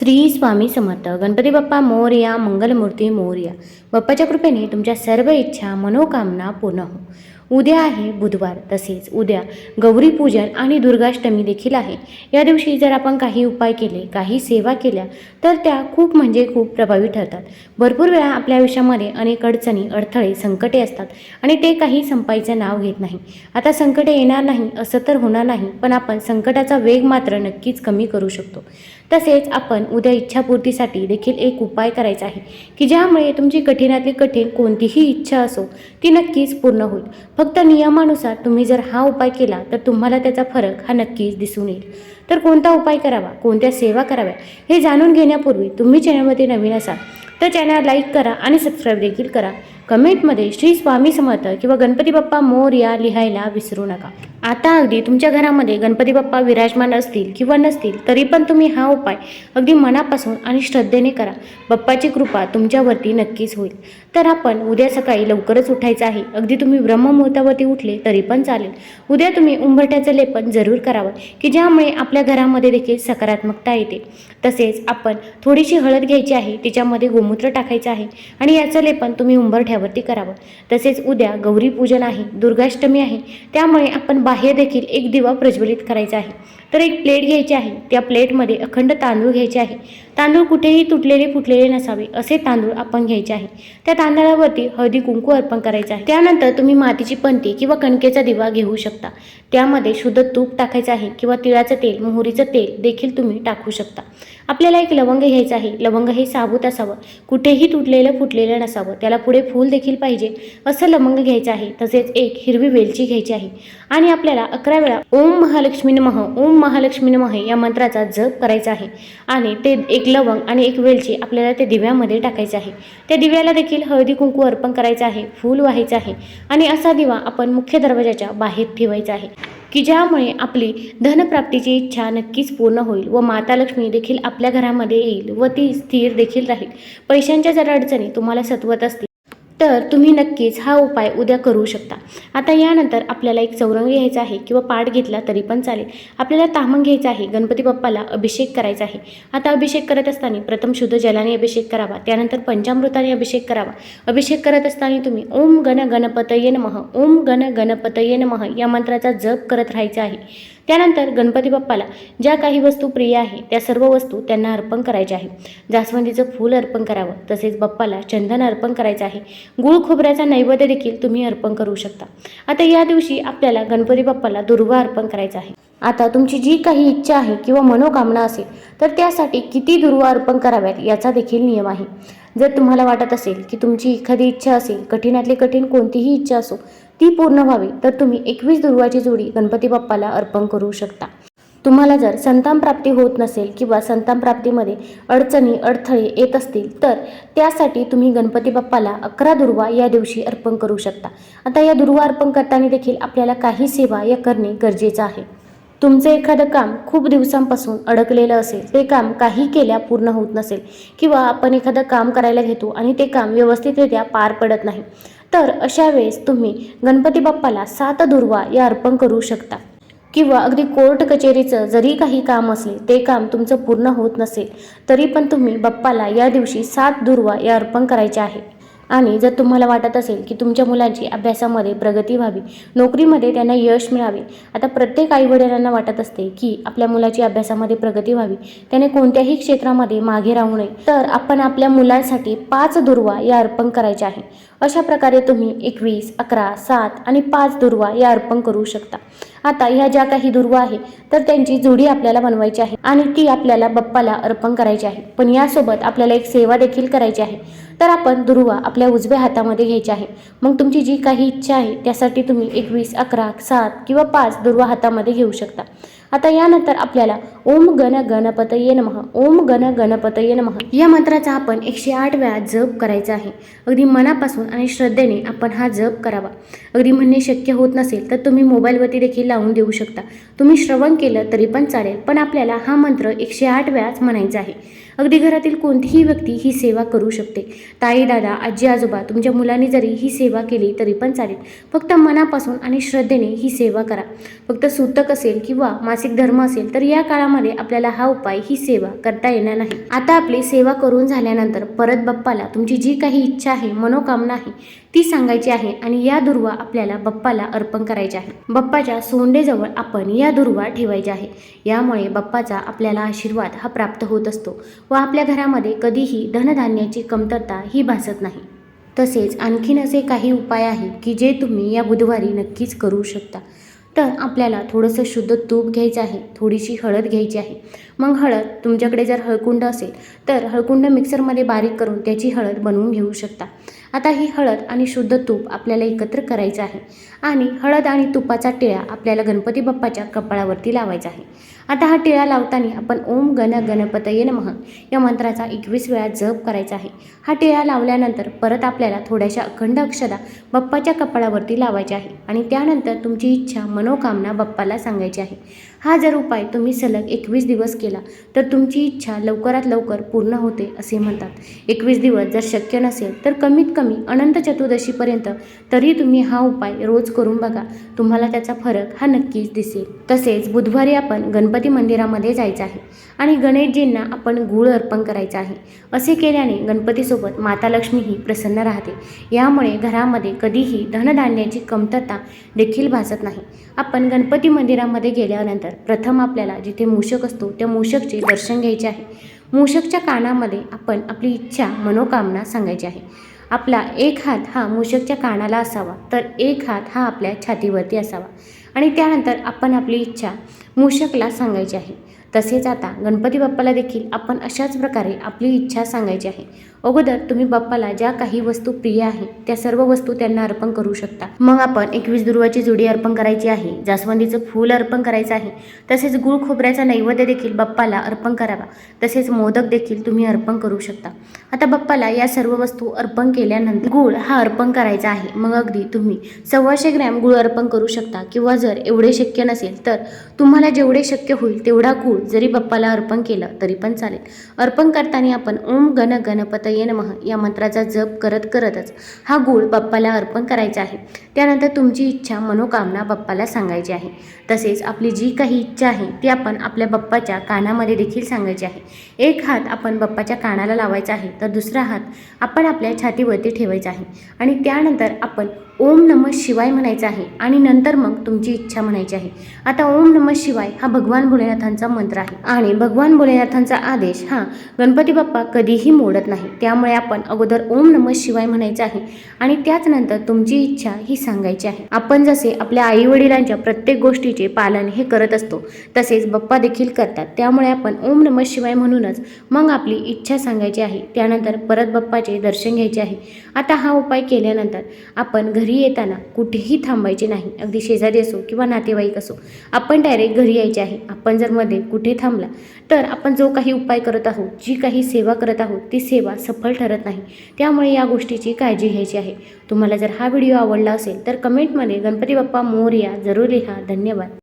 श्री स्वामी समर्थ. गणपती बाप्पा मोर्या मंगलमूर्ती मोर्या. बाप्पाच्या कृपेने तुमच्या सर्व इच्छा मनोकामना पूर्ण हो. उद्या आहे बुधवार. तसेच उद्या गौरी पूजन आणि दुर्गाष्टमी देखील आहे. या दिवशी जर आपण काही उपाय केले काही सेवा केल्या तर त्या खूप म्हणजे खूप प्रभावी ठरतात. भरपूर वेळा आपल्या आयुष्यामध्ये अनेक अडचणी अडथळे संकटे असतात आणि ते काही संपायचं नाव घेत नाही. आता संकटे येणार नाही असं तर होणार नाही पण आपण संकटाचा वेग मात्र नक्कीच कमी करू शकतो. तसेच आपण उद्या इच्छापूर्तीसाठी देखील एक उपाय करायचा आहे की ज्यामुळे तुमची कठीणातली कठीण कोणतीही इच्छा असो ती नक्कीच पूर्ण होईल. फक्त नियमानुसार तुम्ही जर हा उपाय केला तर तुम्हाला त्याचा फरक हा नक्कीच दिसून येईल. तर कोणता उपाय करावा कोणत्या सेवा कराव्या हे जाणून घेण्यापूर्वी तुम्ही चॅनलमध्ये नवीन असाल तर चॅनल लाईक करा आणि सबस्क्राईब देखील करा. कमेंटमध्ये श्री स्वामी समर्थ किंवा गणपती बाप्पा मोर या लिहायला विसरू नका. आता अगदी तुमच्या घरामध्ये गणपती बाप्पा विराजमान असतील किंवा नसतील तरी पण तुम्ही हा उपाय अगदी मनापासून आणि श्रद्धेने करा. बाप्पाची कृपा तुमच्यावरती नक्कीच होईल. तर आपण उद्या सकाळी लवकरच उठायचं आहे. अगदी तुम्ही ब्रह्ममुहूर्तावरती उठले तरी पण चालेल. उद्या तुम्ही उंबरठ्याचं लेपन जरूर करावं की ज्यामुळे आपल्या घरामध्ये देखील सकारात्मकता येते. तसेच आपण थोडीशी हळद घ्यायची आहे तिच्यामध्ये गोमूत्र टाकायचं आहे आणि याचं लेपन तुम्ही उंबरठ्यावरती करावं. तसेच उद्या गौरी पूजन आहे दुर्गाष्टमी आहे त्यामुळे आपण बाह्य देखील एक दिवा प्रज्वलित करायचा आहे. तर एक प्लेट घ्यायची आहे. त्या प्लेटमध्ये अखंड तांदूळ घ्यायचे आहे. तांदूळ कुठेही तुटलेले फुटलेले नसावे असे तांदूळ आपण घ्यायचे आहे. त्या तांदळावरती हळदी कुंकू अर्पण करायचं आहे. त्यानंतर तुम्ही मातीची पंती किंवा कणकेचा दिवा घेऊ शकता. त्यामध्ये शुद्ध तूप टाकायचं आहे किंवा तिळाचं तेल मोहरीचं तेल देखील तुम्ही टाकू शकता. आपल्याला एक लवंग घ्यायचं आहे. लवंग हे साबूत असावं. कुठेही तुटलेलं फुटलेलं नसावं. त्याला पुढे फूल देखील पाहिजे. असं लवंग घ्यायचं आहे. तसेच एक हिरवी वेलची घ्यायची आहे. आणि आपल्याला अकरा वेळा ओम महालक्ष्मी नमः ओम महालक्ष्मी नमः या मंत्राचा जप करायचा आहे. आणि ते एक लवंग आणि एक वेलची आपल्याला ते दिव्यामध्ये टाकायचे आहे. त्या दिव्याला देखील हळदी कुंकू अर्पण करायचं आहे फूल व्हायचं आहे आणि असा दिवा आपण मुख्य दरवाजाच्या बाहेर ठेवायचा आहे. की ज्यामुळे आपली धनप्राप्तीची इच्छा नक्कीच पूर्ण होईल व माता लक्ष्मी देखील आपल्या घरामध्ये येईल व ती स्थिर देखील राहील. पैशांच्या जर अडचणी तुम्हाला सतवत असतील तर तुम्ही नक्कीच हा उपाय उद्या करू शकता. आता यानंतर आपल्याला एक चौरंग घ्यायचा आहे किंवा पाठ घेतला तरी पण चालेल. आपल्याला तामण घ्यायचं आहे गणपती बाप्पाला अभिषेक करायचा आहे. आता अभिषेक करत असताना प्रथम शुद्ध जलाने अभिषेक करावा त्यानंतर पंचामृताने अभिषेक करावा. अभिषेक करत असताना तुम्ही ओम गण गणपतये नमः ओम गण गणपतये नमः या मंत्राचा जप करत राहायचा आहे. त्यानंतर गणपती बाप्पाला ज्या काही वस्तू प्रिय आहे त्या सर्व वस्तू त्यांना अर्पण करायच्या आहे. जास्वंदीचं फूल अर्पण करावं तसेच बाप्पाला चंदन अर्पण करायचं आहे. गुळ खोबऱ्याचा नैवेद्य देखील तुम्ही अर्पण करू शकता. आता या दिवशी आपल्याला गणपती बाप्पाला दुर्वा अर्पण करायचा आहे. आता तुमची जी काही इच्छा आहे किंवा मनोकामना असेल तर त्यासाठी किती दुर्वा अर्पण कराव्यात याचा देखील नियम आहे. जर तुम्हाला वाटत असेल की तुमची एखादी इच्छा असेल कठीणातली कठीण कोणतीही इच्छा असो ती पूर्ण व्हावी तर तुम्ही एकवीस दुर्वाची जोडी गणपती बाप्पाला अर्पण करू शकता. तुम्हाला जर संतान प्राप्ती होत नसेल किंवा संतान प्राप्तीमध्ये अडचणी अडथळे येत असतील तर त्यासाठी तुम्ही गणपती बाप्पाला अकरा दुर्वा या दिवशी अर्पण करू शकता. आता या दुर्वा अर्पण करताना देखील आपल्याला काही सेवा या करणे गरजेचं आहे. तुमचं एखादं काम खूप दिवसांपासून अडकलेलं असेल ते काम काही केल्या पूर्ण होत नसेल किंवा आपण एखादं काम करायला घेतो आणि ते काम व्यवस्थितरित्या पार पडत नाही तर अशा वेळेस तुम्ही गणपती बाप्पाला सात दुर्वा या अर्पण करू शकता. किंवा अगदी कोर्ट कचेरीचं जरी काही काम असले ते काम तुमचं पूर्ण होत नसेल तरी पण तुम्ही बाप्पाला या दिवशी सात दुर्वा या अर्पण करायच्या आहे. आणि जर तुम्हाला वाटत असेल की तुमच्या मुलांची अभ्यासामध्ये प्रगती व्हावी नोकरीमध्ये त्यांना यश मिळावे आता प्रत्येक आईवडिलांना वाटत असते की आपल्या मुलाची अभ्यासामध्ये प्रगती व्हावी त्याने कोणत्याही क्षेत्रामध्ये मागे राहू नये. तर आपण आपल्या मुलांसाठी पाच दुर्वा या अर्पण करायच्या आहे. अशा प्रकारे तुम्ही एकवीस अकरा सात आणि पाच दुर्वा या अर्पण करू शकता. आता ह्या ज्या काही दुर्वा आहे तर त्यांची जोडी आपल्याला बनवायची आहे आणि ती आपल्याला बाप्पाला अर्पण करायची आहे. पण यासोबत आपल्याला एक सेवा देखील करायची आहे. तर आपण दुर्वा आपल्या उजव्या हातामध्ये घ्यायची आहे. मग तुमची जी काही इच्छा आहे त्यासाठी तुम्ही एकवीस अकरा सात किंवा पाच दुर्वा हातामध्ये घेऊ शकता. आता यानंतर आपल्याला ओम गण गणपतये नमः ओम गण गणपतये नमः. या मंत्राचा आपण एकशे आठ वेळा जप करायचा आहे. अगदी मनापासून आणि श्रद्धेने आपण हा जप करावा. अगदी म्हणणे शक्य होत नसेल तर तुम्ही मोबाईलवरती देखील लावून देऊ शकता. तुम्ही श्रवण केलं तरी पण चालेल पण आपल्याला हा मंत्र एकशे आठ वेळाच म्हणायचा आहे. अगदी घरातील कोणतीही व्यक्ती ही सेवा करू शकते. ताई दादा आजी आजोबा तुमच्या मुलांनी जरी ही सेवा केली तरी पण चालेल. फक्त मनापासून आणि श्रद्धेने ही सेवा करा. फक्त सूतक असेल किंवा मासिक धर्म असेल तर या काळामध्ये आपल्याला हा उपाय ही सेवा करता येणार नाही. आता आपली सेवा करून झाल्यानंतर परत बाप्पाला तुमची जी काही इच्छा आहे मनोकामना आहे ती सांगायची आहे आणि या दुर्वा आपल्याला बाप्पाला अर्पण करायची आहे. बाप्पाच्या सोंडेजवळ आपण या दुर्वा ठेवायच्या आहे. यामुळे बाप्पाचा आपल्याला आशीर्वाद हा प्राप्त होत असतो व आपल्या घरामध्ये कधीही धनधान्याची कमतरता ही भासत नाही. तसेच आणखीन असे काही उपाय आहे की जे तुम्ही या बुधवारी नक्कीच करू शकता. तर आपल्याला थोडंसं शुद्ध तूप घ्यायचं आहे थोडीशी हळद घ्यायची आहे. मग हळद तुमच्याकडे जर हळकुंड असेल तर हळकुंड मिक्सरमध्ये बारीक करून त्याची हळद बनवून घेऊ शकता. आता ही हळद आणि शुद्ध तूप आपल्याला एकत्र करायचं आहे आणि हळद आणि तुपाचा टिळा आपल्याला गणपती बाप्पाच्या कपाळावरती लावायचा आहे. आता हा टिळा लावताना आपण ओम गण गणपतये नमः या मंत्राचा एकवीस वेळा जप करायचा आहे. हा टिळा लावल्यानंतर परत आपल्याला थोड्याशा अखंड अक्षदा बाप्पाच्या कपाळावरती लावायच्या आहे आणि त्यानंतर तुमची इच्छा मनोकामना बाप्पाला सांगायची आहे. हा जर उपाय तुम्ही सलग एकवीस दिवस केला तर तुमची इच्छा लवकरात लवकर पूर्ण होते असे म्हणतात. एकवीस दिवस जर शक्य नसेल तर कमीत कमी अनंत चतुर्दशीपर्यंत तरी तुम्ही हा उपाय रोज करून बघा. तुम्हाला त्याचा फरक हा नक्कीच दिसेल. तसेच बुधवारी आपण गणपती मंदिरामध्ये जायचं आहे आणि गणेशजींना आपण गूळ अर्पण करायचं आहे. असे केल्याने गणपतीसोबत माता लक्ष्मीही प्रसन्न राहते. यामुळे घरामध्ये कधीही धनधान्याची कमतरता देखील भासत नाही. आपण गणपती मंदिरामध्ये गेल्यानंतर प्रथम आपल्याला जिथे मूषक असतो त्या मूषकचे दर्शन घ्यायचे आहे. मूषकच्या कानामध्ये आपण आपली इच्छा मनोकामना सांगायची आहे. आपला एक हात हा मूषकच्या कानाला असावा तर एक हात हा आपल्या छातीवरती असावा. आणि त्यानंतर आपण आपली इच्छा मूषकला सांगायची आहे. तसेच आता गणपती बाप्पाला देखील आपण अशाच प्रकारे आपली इच्छा सांगायची आहे. अगोदर तुम्ही बाप्पाला ज्या काही वस्तू प्रिय आहेत त्या सर्व वस्तू त्यांना अर्पण करू शकता. मग आपण एकवीस दुर्वाची जुडी अर्पण करायची आहे जास्वंदीचं फूल अर्पण करायचं आहे तसेच गुळ खोबऱ्याचा नैवेद्य देखील बाप्पाला अर्पण करावा तसेच मोदक देखील तुम्ही अर्पण करू शकता. आता बाप्पाला या सर्व वस्तू अर्पण केल्यानंतर गुळ हा अर्पण करायचा आहे. मग अगदी तुम्ही सव्वाशे ग्रॅम गुळ अर्पण करू शकता किंवा जर एवढे शक्य नसेल तर तुम्हाला जेवढे शक्य होईल तेवढा गुळ जरी बाप्पाला अर्पण केलं तरी पण चालेल. अर्पण करताना आपण ओम गण गणपतये नमः. या मंत्राचा जप करत करतच हा गूळ बाप्पाला अर्पण करायचा आहे. त्यानंतर तुमची इच्छा मनोकामना बाप्पाला सांगायची आहे. तसेच आपली जी काही इच्छा आहे ती आपण आपल्या बाप्पाच्या कानामध्ये देखील सांगायची आहे. एक हात आपण बाप्पाच्या कानाला लावायचा आहे तर दुसरा हात आपण आपल्या छातीवरती ठेवायचा आहे. आणि त्यानंतर आपण ओम नमः शिवाय म्हणायचं आहे आणि नंतर मग तुमची इच्छा म्हणायची आहे. आता ओम नमः शिवाय हा भगवान भोलेनाथांचा मंत्र आहे. आणि भगवान भोलेनाथांचा आदेश हा गणपती बाप्पा कधीही मोडत नाही. त्यामुळे आपण अगोदर ओम नमः शिवाय म्हणायचं आहे आणि त्याचनंतर तुमची इच्छा ही सांगायची आहे. आपण जसे आपल्या आई वडिलांच्या प्रत्येक गोष्टीचे पालन हे करत असतो तसेच बाप्पा देखील करतात. त्यामुळे आपण ओम नमः शिवाय म्हणूनच मग आपली इच्छा सांगायची आहे. त्यानंतर परत बाप्पाचे दर्शन घ्यायचे आहे. आता हा उपाय केल्यानंतर आपण घरी घरी येताना कुठेही थांबायचे नाही. अगदी शेजारी असो किंवा नातेवाईक असो. आपण डायरेक्ट घरी यायचे आहे. आपण जर मध्ये कुठे थांबला तर आपण जो काही उपाय करत आहोत जी काही सेवा करत आहोत ती सेवा सफल ठरत नाही. त्यामुळे या गोष्टीची काळजी घ्यायची आहे. तुम्हाला जर हा व्हिडिओ आवडला असेल तर कमेंटमध्ये गणपती बाप्पा मोरया जरूर लिहा. धन्यवाद.